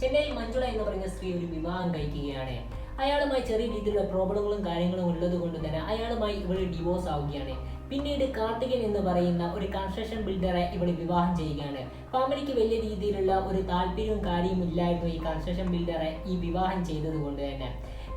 ചെന്നൈയിൽ മഞ്ജുള എന്ന് പറയുന്ന സ്ത്രീ ഒരു വിവാഹം കഴിക്കുകയാണ്. അയാളുമായി ചെറിയ രീതിയിലുള്ള പ്രോബ്ലങ്ങളും കാര്യങ്ങളും ഉള്ളത് കൊണ്ട് തന്നെ അയാളുമായി ഇവൾ ഡിവോഴ്സ് ആവുകയാണ്. പിന്നീട് കാർത്തികൻ എന്ന് പറയുന്ന ഒരു കൺസ്ട്രക്ഷൻ ബിൽഡറെ ഇവൾ വിവാഹം ചെയ്യുകയാണ്. ഫാമിലിക്ക് വലിയ രീതിയിലുള്ള ഒരു താല്പര്യവും കാര്യവും ഇല്ലായിരുന്നു ഈ കൺസ്ട്രക്ഷൻ ബിൽഡറെ ഈ വിവാഹം ചെയ്തത് കൊണ്ട് തന്നെ.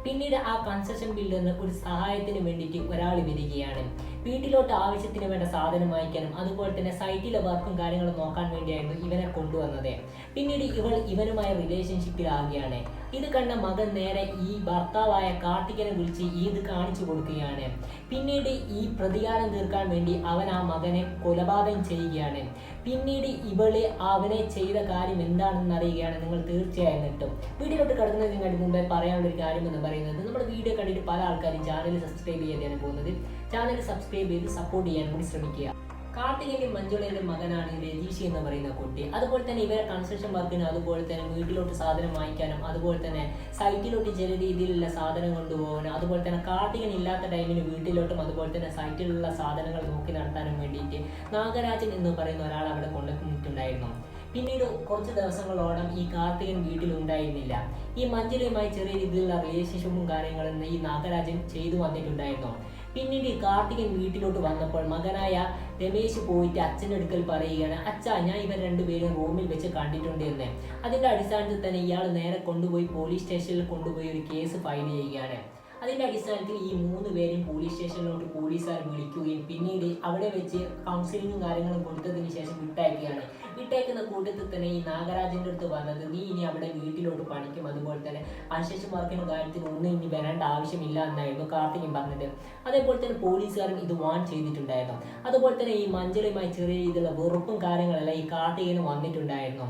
പിന്നീട് ആ കൺസ്ട്രക്ഷൻ ബിൽഡറിന് ഒരു സഹായത്തിന് വേണ്ടിയിട്ട് ഒരാൾ വരികയാണ്. വീട്ടിലോട്ട് ആവശ്യത്തിന് വേണ്ട സാധനം വാങ്ങിക്കാനും അതുപോലെ തന്നെ സൈറ്റിലെ വർക്കും കാര്യങ്ങളും നോക്കാൻ വേണ്ടിയായിരുന്നു ഇവനെ കൊണ്ടുവന്നത്. പിന്നീട് ഇവൾ ഇവനുമായ റിലേഷൻഷിപ്പിലാവുകയാണ് ഇത് കണ്ട മകൻ നേരെ ഈ ഭർത്താവായ കാർത്തികനെ വിളിച്ച് ഈദ് കാണിച്ചു കൊടുക്കുകയാണ്. പിന്നീട് ഈ പ്രതികാരം തീർക്കാൻ വേണ്ടി അവൻ ആ മകനെ കൊലപാതകം ചെയ്യുകയാണ്. പിന്നീട് ഇവൾ അവനെ ചെയ്ത കാര്യം എന്താണെന്ന് അറിയുകയാണ് നിങ്ങൾ തീർച്ചയായും കിട്ടും വീഡിയോട്ട് നിങ്ങൾക്ക് മുമ്പേ പറയാനുള്ള ഒരു കാര്യം എന്ന് പറയുന്നത് നമ്മുടെ വീഡിയോ കണ്ടിട്ട് പല ആൾക്കാരും ചാനൽ സബ്സ്ക്രൈബ് ചെയ്യാതെയാണ് പോകുന്നത്. ചാനൽ സബ്സ്ക്രൈബ് ചെയ്ത് സപ്പോർട്ട് ചെയ്യാൻ കൂടി ശ്രമിക്കുക. കാർത്തികന്റെ മഞ്ജുളയുടെ മകനാണ് രതീഷ് എന്ന് പറയുന്ന കുട്ടി. അതുപോലെ തന്നെ ഇവരെ കൺസ്ട്രക്ഷൻ വർക്കിനും അതുപോലെ തന്നെ വീട്ടിലോട്ട് സാധനം വാങ്ങിക്കാനും അതുപോലെ തന്നെ സൈറ്റിലോട്ട് ചില രീതിയിലുള്ള സാധനം കൊണ്ടുപോകാനും അതുപോലെ തന്നെ കാർത്തികൻ ഇല്ലാത്ത ടൈമിന് വീട്ടിലോട്ടും അതുപോലെ തന്നെ സൈറ്റിലുള്ള സാധനങ്ങൾ നോക്കി നടത്താനും വേണ്ടിയിട്ട് നാഗരാജൻ എന്ന് പറയുന്ന ഒരാൾ അവിടെ കൊണ്ടുവന്നിട്ടുണ്ടായിരുന്നു. പിന്നീട് കുറച്ച് ദിവസങ്ങളോളം ഈ കാർത്തികൻ വീട്ടിലുണ്ടായിരുന്നില്ല. ഈ മഞ്ജുലയുമായി ചെറിയ രീതിയിലുള്ള റിലേഷൻഷിപ്പും കാര്യങ്ങളും ഈ നാഗരാജൻ ചെയ്തു വന്നിട്ടുണ്ടായിരുന്നു. പിന്നീട് കാർത്തികൻ വീട്ടിലോട്ട് വന്നപ്പോൾ മകനായ രമേശ് പോയിട്ട് അച്ഛന്റെ അടുക്കൽ പറയുകയാണ് അച്ഛാ ഞാൻ ഇവർ രണ്ടുപേരും റൂമിൽ വെച്ച് കണ്ടിട്ടുണ്ട് എന്ന്. അതിന്റെ അടിസ്ഥാനത്തിൽ തന്നെ ഇയാൾ നേരെ കൊണ്ടുപോയി പോലീസ് സ്റ്റേഷനിൽ കൊണ്ടുപോയി ഒരു കേസ് ഫയൽ ചെയ്യുകയാണ്. അതിന്റെ അടിസ്ഥാനത്തിൽ ഈ മൂന്ന് പേരെയും പോലീസ് സ്റ്റേഷനിലോട്ട് പോലീസുകാർ വിളിക്കുകയും പിന്നീട് അവിടെ വെച്ച് കൗൺസിലിങ്ങും കാര്യങ്ങളും കൊടുത്തതിന് ശേഷം വിട്ടയക്കുകയാണ്. വിട്ടയക്കുന്ന കൂട്ടത്തിൽ തന്നെ ഈ നാഗരാജന്റെ അടുത്ത് പറഞ്ഞത് നീ ഇനി അവിടെ വീട്ടിലോട്ട് പണിക്കും. അതുപോലെ തന്നെ കൺസ്ട്രക്ഷൻ വർക്കിനും കാര്യത്തിനും ഒന്നും ഇനി വരേണ്ട ആവശ്യമില്ല എന്നായിരുന്നു കാർത്തികൻ പറഞ്ഞത്. അതേപോലെ തന്നെ പോലീസുകാരൻ ഇത് വാൺ ചെയ്തിട്ടുണ്ടായിരുന്നു. അതുപോലെ തന്നെ ഈ മഞ്ജലുമായി ചെറിയ രീതിയിലുള്ള വെറുപ്പും കാര്യങ്ങളെല്ലാം ഈ കാർത്തികന് വന്നിട്ടുണ്ടായിരുന്നു.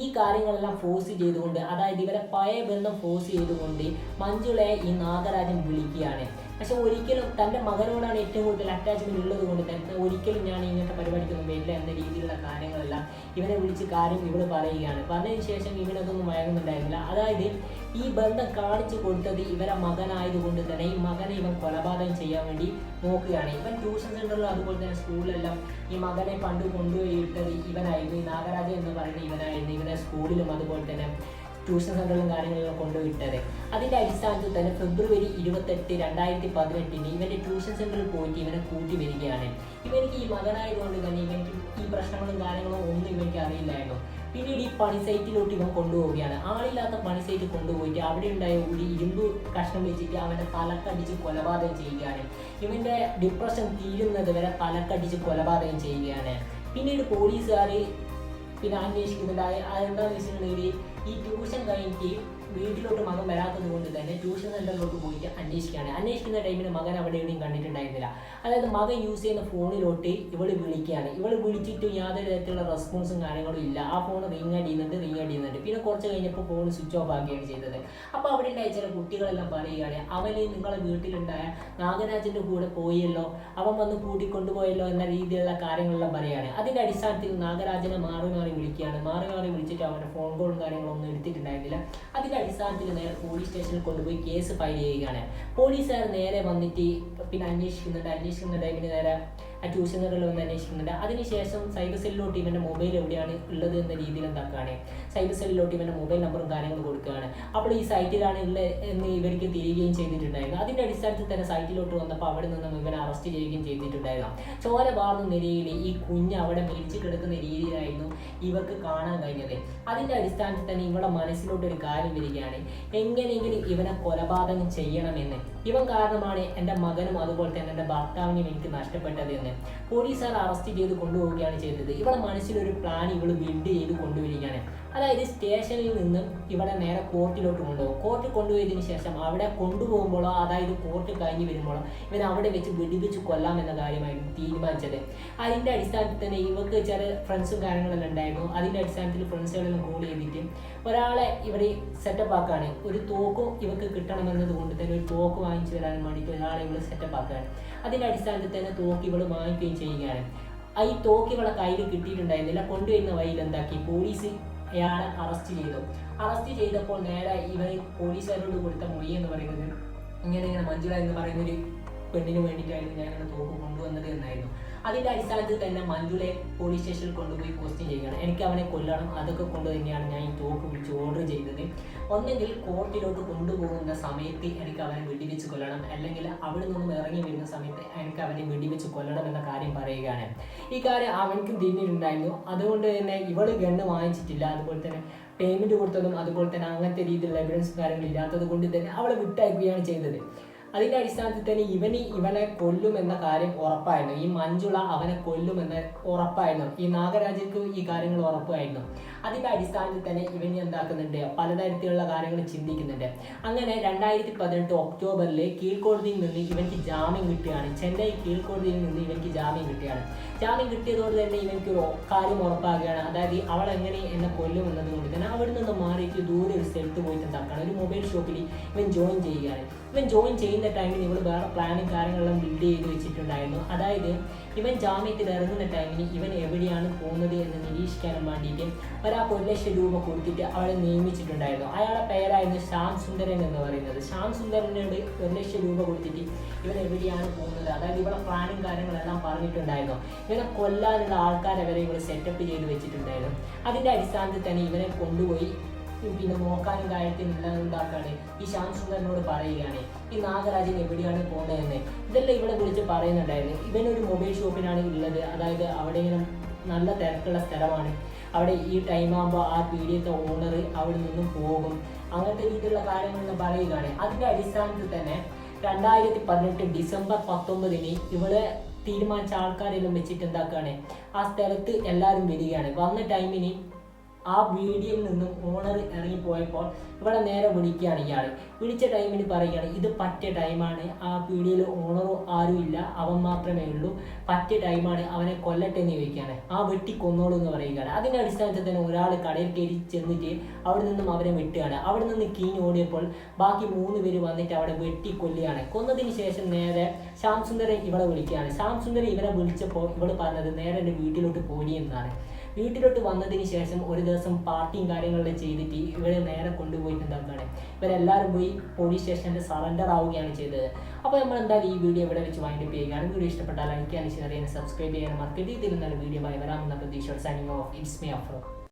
ഈ കാര്യങ്ങളെല്ലാം ഫോഴ്സ് ചെയ്തുകൊണ്ട് അതായത് ഇവരെ പഴയ ബന്ധം ഫോഴ്സ് ചെയ്തുകൊണ്ട് മഞ്ജുളയെ ഈ നാഗരാജൻ വിളിക്കുകയാണ്. പക്ഷെ ഒരിക്കലും തന്റെ മകനോടാണ് ഏറ്റവും കൂടുതൽ അറ്റാച്ച്മെന്റ് ഉള്ളത് കൊണ്ട് തന്നെ ഒരിക്കലും ഞാൻ ഇങ്ങനത്തെ പരിപാടിക്കൊന്നും വരില്ല എന്ന രീതിയിലുള്ള കാര്യങ്ങളെല്ലാം ഇവനെ വിളിച്ച് കാര്യം ഇവൾ പറയുകയാണ്. പറഞ്ഞതിന് ശേഷം ഇവനതൊന്നും മയങ്ങുന്നുണ്ടായിരുന്നില്ല. അതായത് ഈ ബന്ധം കാണിച്ചു കൊടുത്തത് ഇവരെ മകനായതുകൊണ്ട് തന്നെ ഈ മകനെ ഇവൻ കൊലപാതകം ചെയ്യാൻ വേണ്ടി നോക്കുകയാണ്. ഇവൻ ട്യൂഷൻ സെന്ററിലും അതുപോലെ തന്നെ സ്കൂളിലെല്ലാം ഈ മകനെ പണ്ട് കൊണ്ടുപോയിട്ടത് ഇവനായിരുന്നു. ഈ നാഗരാജൻ എന്ന് പറയുന്ന ഇവനായിരുന്നു. ഇവനെ സ്കൂളിലും അതുപോലെ തന്നെ ട്യൂഷൻ സെന്ററിലും കാര്യങ്ങളിലും കൊണ്ടുവിട്ടത്. അതിന്റെ അടിസ്ഥാനത്തിൽ തന്നെ ഫെബ്രുവരി ഇരുപത്തെട്ട് രണ്ടായിരത്തി പതിനെട്ടിന് ഇവന്റെ ട്യൂഷൻ സെന്ററിൽ പോയിട്ട് ഇവനെ കൂട്ടി വരികയാണ്. ഇവനിക്ക് ഈ മകനായതുകൊണ്ട് തന്നെ ഇവനിക്ക് ഈ പ്രശ്നങ്ങളും കാര്യങ്ങളും ഒന്നും ഇവനിക്ക് അറിയില്ലായിരുന്നു. പിന്നീട് ഈ പണി സൈറ്റിലോട്ട് ഇവൻ കൊണ്ടുപോവുകയാണ്. ആളില്ലാത്ത പണി സൈറ്റിൽ കൊണ്ടുപോയിട്ട് അവിടെ ഉണ്ടായ ഒരു ഇരുമ്പ് കഷ്ണം വെച്ചിട്ട് അവന്റെ തലക്കടിച്ച് കൊലപാതകം ചെയ്യുകയാണ്. ഇവന്റെ ഡിപ്രഷൻ തീരുന്നത് വരെ തലക്കടിച്ച് കൊലപാതകം ചെയ്യുകയാണ്. പിന്നീട് പോലീസുകാർ പിന്നെ അന്വേഷിക്കുന്നുണ്ട്. അത് അതെന്താണെന്ന് വെച്ചിട്ടുണ്ടെങ്കിൽ ഈ ട്യൂഷൻ കഴിഞ്ഞിട്ട് വീട്ടിലോട്ട് മകൻ വരാത്തത് കൊണ്ട് തന്നെ ട്യൂഷൻ സെന്ററിലോട്ട് പോയിട്ട് അന്വേഷിക്കുകയാണ്. അന്വേഷിക്കുന്ന ടൈമിൽ മകൻ അവിടെ എവിടെയും കണ്ടിട്ടുണ്ടായിരുന്നില്ല. അതായത് മകൻ യൂസ് ചെയ്യുന്ന ഫോണിലോട്ട് ഇവൾ വിളിക്കുകയാണ്. ഇവൾ വിളിച്ചിട്ട് യാതൊരു തരത്തിലുള്ള റെസ്പോൺസും കാര്യങ്ങളും ഇല്ല. ആ ഫോൺ റിങ് അടിയുന്നുണ്ട് റിങ് അടിയുന്നുണ്ട്. പിന്നെ കുറച്ച് കഴിഞ്ഞപ്പോൾ ഫോൺ സ്വിച്ച് ഓഫ് ആക്കുകയാണ് ചെയ്തത്. അപ്പോൾ അവിടെ ഉണ്ടായ ചില കുട്ടികളെല്ലാം പറയുകയാണ് അവന് നിങ്ങളെ വീട്ടിലുണ്ടായ നാഗരാജന്റെ കൂടെ പോയല്ലോ. അവൻ വന്ന് കൂട്ടിക്കൊണ്ടുപോയല്ലോ എന്ന രീതിയിലുള്ള കാര്യങ്ങളെല്ലാം പറയുകയാണ്. അതിന്റെ അടിസ്ഥാനത്തിൽ നാഗരാജനെ മാറി മാറി വിളിക്കുകയാണ്. മാറി മാറി വിളിച്ചിട്ട് അവന്റെ ഫോൺ കോളും കാര്യങ്ങളൊന്നും എടുത്തിട്ടുണ്ടായിരുന്നില്ല. അതിന്റെ അടിസ്ഥാനത്തിൽ നേരെ പോലീസ് സ്റ്റേഷനിൽ കൊണ്ടുപോയി കേസ് ഫയൽ ചെയ്യുകയാണ്. പോലീസുകാർ നേരെ വന്നിട്ട് പിന്നെ അന്വേഷിക്കുന്നുണ്ട്. അന്വേഷിക്കുന്നുണ്ട്. അതിന് നേരെ ആ ട്യൂഷൻ സെന്ററിൽ വന്ന് അന്വേഷിക്കുന്നുണ്ട്. അതിനുശേഷം സൈബർ സെല്ലിലോട്ട് ഇവന്റെ മൊബൈൽ എവിടെയാണ് ഉള്ളത് എന്ന രീതിയിൽ എന്താക്കുകയാണ്. സൈബർ സെല്ലിലോട്ട് ഇവന്റെ മൊബൈൽ നമ്പറും കാര്യങ്ങളും കൊടുക്കുകയാണ്. അപ്പോൾ ഈ സൈറ്റിലാണ് ഉള്ളത് എന്ന് ഇവർക്ക് തിരികുകയും ചെയ്തിട്ടുണ്ടായിരുന്നു. അതിന്റെ അടിസ്ഥാനത്തിൽ തന്നെ സൈറ്റിലോട്ട് വന്നപ്പോൾ അവിടെ നിന്നും ഇവനെ അറസ്റ്റ് ചെയ്യുകയും ചെയ്തിട്ടുണ്ടായിരുന്നു. ചോര വാർന്ന നിലയിൽ ഈ കുഞ്ഞ് അവിടെ മരിച്ചു കിടക്കുന്ന രീതിയിലായിരുന്നു ഇവർക്ക് കാണാൻ കഴിഞ്ഞത്. അതിന്റെ അടിസ്ഥാനത്തിൽ തന്നെ ഇവളുടെ മനസ്സിലോട്ട് ഒരു കാര്യം വരികയാണ് എങ്ങനെയെങ്കിലും ഇവനെ കൊലപാതകം ചെയ്യണമെന്ന്. ഇവൻ കാരണമാണ് എന്റെ മകനും അതുപോലെ തന്നെ എന്റെ ഭർത്താവിനെയും എനിക്ക് നഷ്ടപ്പെട്ടത് എന്ന്. പോലീസുകാർ അറസ്റ്റ് ചെയ്ത് കൊണ്ടുപോവുകയാണ് ചെയ്തത്. ഇവളെ മനസ്സിലൊരു പ്ലാൻ ഇവൾ ബിൽഡ് ചെയ്ത് കൊണ്ടുവരികയാണ്. അതായത് സ്റ്റേഷനിൽ നിന്ന് ഇവിടെ നേരെ കോർട്ടിലോട്ട് കൊണ്ടുപോകും. കോർട്ടിൽ കൊണ്ടുപോയതിന് ശേഷം അവിടെ കൊണ്ടുപോകുമ്പോഴോ അതായത് കോർട്ട് കഴിഞ്ഞ് വരുമ്പോഴോ ഇവൻ അവിടെ വെച്ച് വെടിവെച്ച് കൊല്ലാം എന്ന കാര്യമായിരുന്നു തീരുമാനിച്ചത്. അതിന്റെ അടിസ്ഥാനത്തിൽ തന്നെ ഇവർക്ക് ചില ഫ്രണ്ട്സും കാര്യങ്ങളെല്ലാം ഉണ്ടായിരുന്നു. അതിന്റെ അടിസ്ഥാനത്തിൽ ഫ്രണ്ട്സുകളെല്ലാം കോൾ ചെയ്തിട്ട് ഒരാളെ ഇവർ സെറ്റപ്പ് ആക്കുകയാണ്. ഒരു തോക്കും ഇവക്ക് കിട്ടണമെന്നത് കൊണ്ട് തന്നെ ഒരു തോക്ക് വാങ്ങിച്ചു തരാൻ വേണ്ടിയിട്ട് ഒരാളെ ഇവൾ സെറ്റപ്പ് ആക്കുകയാണ്. അതിന്റെ അടിസ്ഥാനത്തിൽ തന്നെ തോക്ക് ഇവൾ വാങ്ങിക്കുകയും ചെയ്യുകയാണ്. ആ ഈ തോക്ക് ഇവളെ കയ്യിൽ കിട്ടിയിട്ടുണ്ടായിരുന്നില്ല. കൊണ്ടുവരുന്ന വഴിയിൽ എന്താക്കി? പോലീസ് അയാളെ അറസ്റ്റ് ചെയ്തു. അറസ്റ്റ് ചെയ്തപ്പോൾ നേരെ ഇവർ പോലീസുകാരോട് കൊടുത്ത മൊഴി എന്ന് പറയുന്നത് ഇങ്ങനെ ഇങ്ങനെ മഞ്ജുള എന്ന് പറയുന്ന ഒരു പെണ്ണിന് വേണ്ടിയിട്ടായിരുന്നു ഞാൻ തോക്ക് കൊണ്ടുവന്നത് എന്നായിരുന്നു. അതിന്റെ അടിസ്ഥാനത്തിൽ തന്നെ മഞ്ജുളെ പോലീസ് സ്റ്റേഷനിൽ കൊണ്ടുപോയി ക്വസ്റ്റ്യൻ ചെയ്യുകയാണ്. എനിക്ക് അവനെ കൊല്ലണം. അതൊക്കെ കൊണ്ട് തന്നെയാണ് ഞാൻ ഈ തോക്ക് വിളിച്ച് ഓർഡർ ചെയ്തത്. ഒന്നെങ്കിൽ കോർട്ടിലോട്ട് കൊണ്ടുപോകുന്ന സമയത്ത് എനിക്ക് അവനെ വെടിവെച്ച് കൊല്ലണം. അല്ലെങ്കിൽ അവിടെ നിന്നും ഇറങ്ങി വരുന്ന സമയത്ത് എനിക്ക് അവനെ വെടിവെച്ച് കൊല്ലണം എന്ന കാര്യം പറയുകയാണ്. ഈ കാര്യം അവൻക്കും തിരിഞ്ഞിട്ടുണ്ടായിരുന്നു. അതുകൊണ്ട് തന്നെ ഇവൾ ഗണ്ണ് വാങ്ങിച്ചിട്ടില്ല. അതുപോലെ തന്നെ പേയ്മെന്റ് കൊടുത്തതും അതുപോലെ തന്നെ അങ്ങനത്തെ രീതിയിലുള്ള എവിഡൻസും കാര്യങ്ങളും ഇല്ലാത്തത് കൊണ്ട് തന്നെ അവളെ വിട്ടയക്കുകയാണ് ചെയ്തത്. അതിന്റെ അടിസ്ഥാനത്തിൽ തന്നെ ഇവന് ഇവനെ കൊല്ലുമെന്ന കാര്യം ഉറപ്പായിരുന്നു. ഈ മഞ്ജുള അവനെ കൊല്ലുമെന്ന് ഉറപ്പായിരുന്നു. ഈ നാഗരാജക്ക് ഈ കാര്യങ്ങൾ ഉറപ്പായിരുന്നു. അതിന്റെ അടിസ്ഥാനത്തിൽ തന്നെ ഇവൻ എന്താക്കുന്നുണ്ട്? പലതരത്തിലുള്ള കാര്യങ്ങൾ ചിന്തിക്കുന്നുണ്ട്. അങ്ങനെ രണ്ടായിരത്തി പതിനെട്ട് ഒക്ടോബറിൽ കീഴ്ക്കോടതിയിൽ നിന്ന് ഇവൻക്ക് ജാമ്യം കിട്ടുകയാണ്. ചെന്നൈ കീഴ്ക്കോടതിയിൽ നിന്ന് ഇവൻക്ക് ജാമ്യം കിട്ടുകയാണ്. ജാമ്യം കിട്ടിയതോടെ തന്നെ ഇവൻക്ക് ഒരു കാര്യം ഉറപ്പാകുകയാണ്. അതായത് അവൾ എങ്ങനെ എന്നെ കൊല്ലും എന്നതുകൊണ്ട് തന്നെ അവിടെ നിന്ന് മാറിയിട്ട് ദൂരെ ഒരു സ്ഥലത്ത് പോയിട്ട് എന്താക്കുകയാണ്? ഒരു മൊബൈൽ ഷോപ്പിൽ ഇവൻ ജോയിൻ ചെയ്യുകയാണ്. ഇവൻ ജോയിൻ ചെയ്യുന്ന ടൈമിൽ ഇവൾ വേറെ പ്ലാനും കാര്യങ്ങളെല്ലാം ബിൽഡ് ചെയ്ത് വെച്ചിട്ടുണ്ടായിരുന്നു. അതായത് ഇവൻ ജാമ്യത്തിൽ ഇറങ്ങുന്ന ടൈമിൽ ഇവൻ എവിടെയാണ് പോകുന്നത് എന്ന് നിരീക്ഷിക്കാനും വേണ്ടിയിട്ട് ഒരാൾക്ക് ഒരു ലക്ഷം രൂപ കൊടുത്തിട്ട് അവളെ നിയമിച്ചിട്ടുണ്ടായിരുന്നു. അയാളുടെ പേരായിരുന്നു ശ്യാം സുന്ദരൻ എന്ന് പറയുന്നത്. ശ്യാം സുന്ദരനോട് ഒരു ലക്ഷം രൂപ കൊടുത്തിട്ട് ഇവൻ എവിടെയാണ് പോകുന്നത്? അതായത് ഇവളെ പ്ലാനും കാര്യങ്ങളെല്ലാം പറഞ്ഞിട്ടുണ്ടായിരുന്നു. ഇവനെ കൊല്ലാനുള്ള ആൾക്കാരെ വരെ ഇവർ സെറ്റപ്പ് ചെയ്ത് വെച്ചിട്ടുണ്ടായിരുന്നു. അതിന്റെ അടിസ്ഥാനത്തിൽ തന്നെ ഇവനെ കൊണ്ടുപോയി പിന്നെ നോക്കാനും കാര്യത്തിനുള്ള ഉണ്ടാക്കാണ്. ഈ ശ്യാം സുന്ദരനോട് പറയുകയാണ് ഈ നാഗരാജൻ എവിടെയാണ് പോകുന്നതെന്ന് ഇതെല്ലാം ഇവിടെ വിളിച്ച് പറയുന്നുണ്ടായിരുന്നു. ഇവനൊരു മൊബൈൽ ഷോപ്പിനാണ് ഉള്ളത്. അതായത് അവിടെ ഇങ്ങനെ നല്ല തിരക്കുള്ള സ്ഥലമാണ്. അവിടെ ഈ ടൈം ആകുമ്പോൾ ആ പീഡിയത്തെ ഓണർ അവിടെ നിന്നും പോകും. അങ്ങനത്തെ രീതിയിലുള്ള കാര്യങ്ങളെന്ന് പറയുകയാണ്. അതിന്റെ അടിസ്ഥാനത്തിൽ തന്നെ രണ്ടായിരത്തി പതിനെട്ട് ഡിസംബർ പത്തൊമ്പതിന് ഇവിടെ തീരുമാനിച്ച ആൾക്കാരെല്ലാം വെച്ചിട്ട് എന്താക്കുകയാണ് ആ സ്ഥലത്ത് എല്ലാവരും വരികയാണ്. വന്ന ടൈമിന് ആ വീഡിയോയിൽ നിന്നും ഓണർ ഇറങ്ങിപ്പോയപ്പോൾ ഇവിടെ നേരെ വിളിക്കുകയാണ് ഇയാൾ വിളിച്ച ടൈമിൽ പറയുകയാണ് ഇത് പറ്റിയ ടൈമാണ് ആ വീഡിയോയിൽ ഓണറും ആരും ഇല്ല. അവൻ മാത്രമേ ഉള്ളൂ. പറ്റിയ ടൈമാണ് അവനെ കൊല്ലട്ടെ എന്ന് ചോദിക്കുകയാണ്. ആ വെട്ടി കൊന്നോളൂ എന്ന് പറയുകയാണ്. അതിന്റെ അടിസ്ഥാനത്തിൽ തന്നെ ഒരാൾ കടയിൽ കയറി ചെന്നിട്ട് അവിടെ നിന്നും അവരെ വെട്ടുകയാണ്. അവിടെ നിന്ന് കീഞ്ഞ് ഓടിയപ്പോൾ ബാക്കി മൂന്ന് പേര് വന്നിട്ട് അവിടെ വെട്ടി കൊല്ലുകയാണ്. കൊന്നതിന് ശേഷം നേരെ ശ്യാം ഇവളെ വിളിക്കുകയാണ്. ശ്യാം ഇവരെ വിളിച്ചപ്പോൾ ഇവിടെ പറഞ്ഞത് നേരെ എന്റെ വീട്ടിലോട്ട് പോരി എന്നാണ്. വീട്ടിലോട്ട് വന്നതിന് ശേഷം ഒരു ദിവസം പാർട്ടിയും കാര്യങ്ങളൊക്കെ ചെയ്തിട്ട് ഇവരെ നേരെ കൊണ്ടുപോയിട്ട് എന്താക്കുകയാണ് ഇവരെല്ലാവരും പോയി പോലീസ് സ്റ്റേഷനിൽ സറണ്ടർ ആവുകയാണ് ചെയ്തത്. അപ്പോൾ നമ്മൾ എന്തായാലും ഈ വീഡിയോ ഇവിടെ വെച്ച് വൈൻഡ് അപ്പ് ചെയ്യുകയാണ്. വീഡിയോ ഇഷ്ടപ്പെട്ടാൽ ലൈക്ക് ചെയ്യാനും ഷെയർ ചെയ്യാനും സബ്സ്ക്രൈബ് ചെയ്യാനും മറക്കരുത്. ഇതിൽ നിന്നാണ് വീഡിയോ ആയി വരാമെന്ന പ്രതീക്ഷയോടെ signing off it's me Afro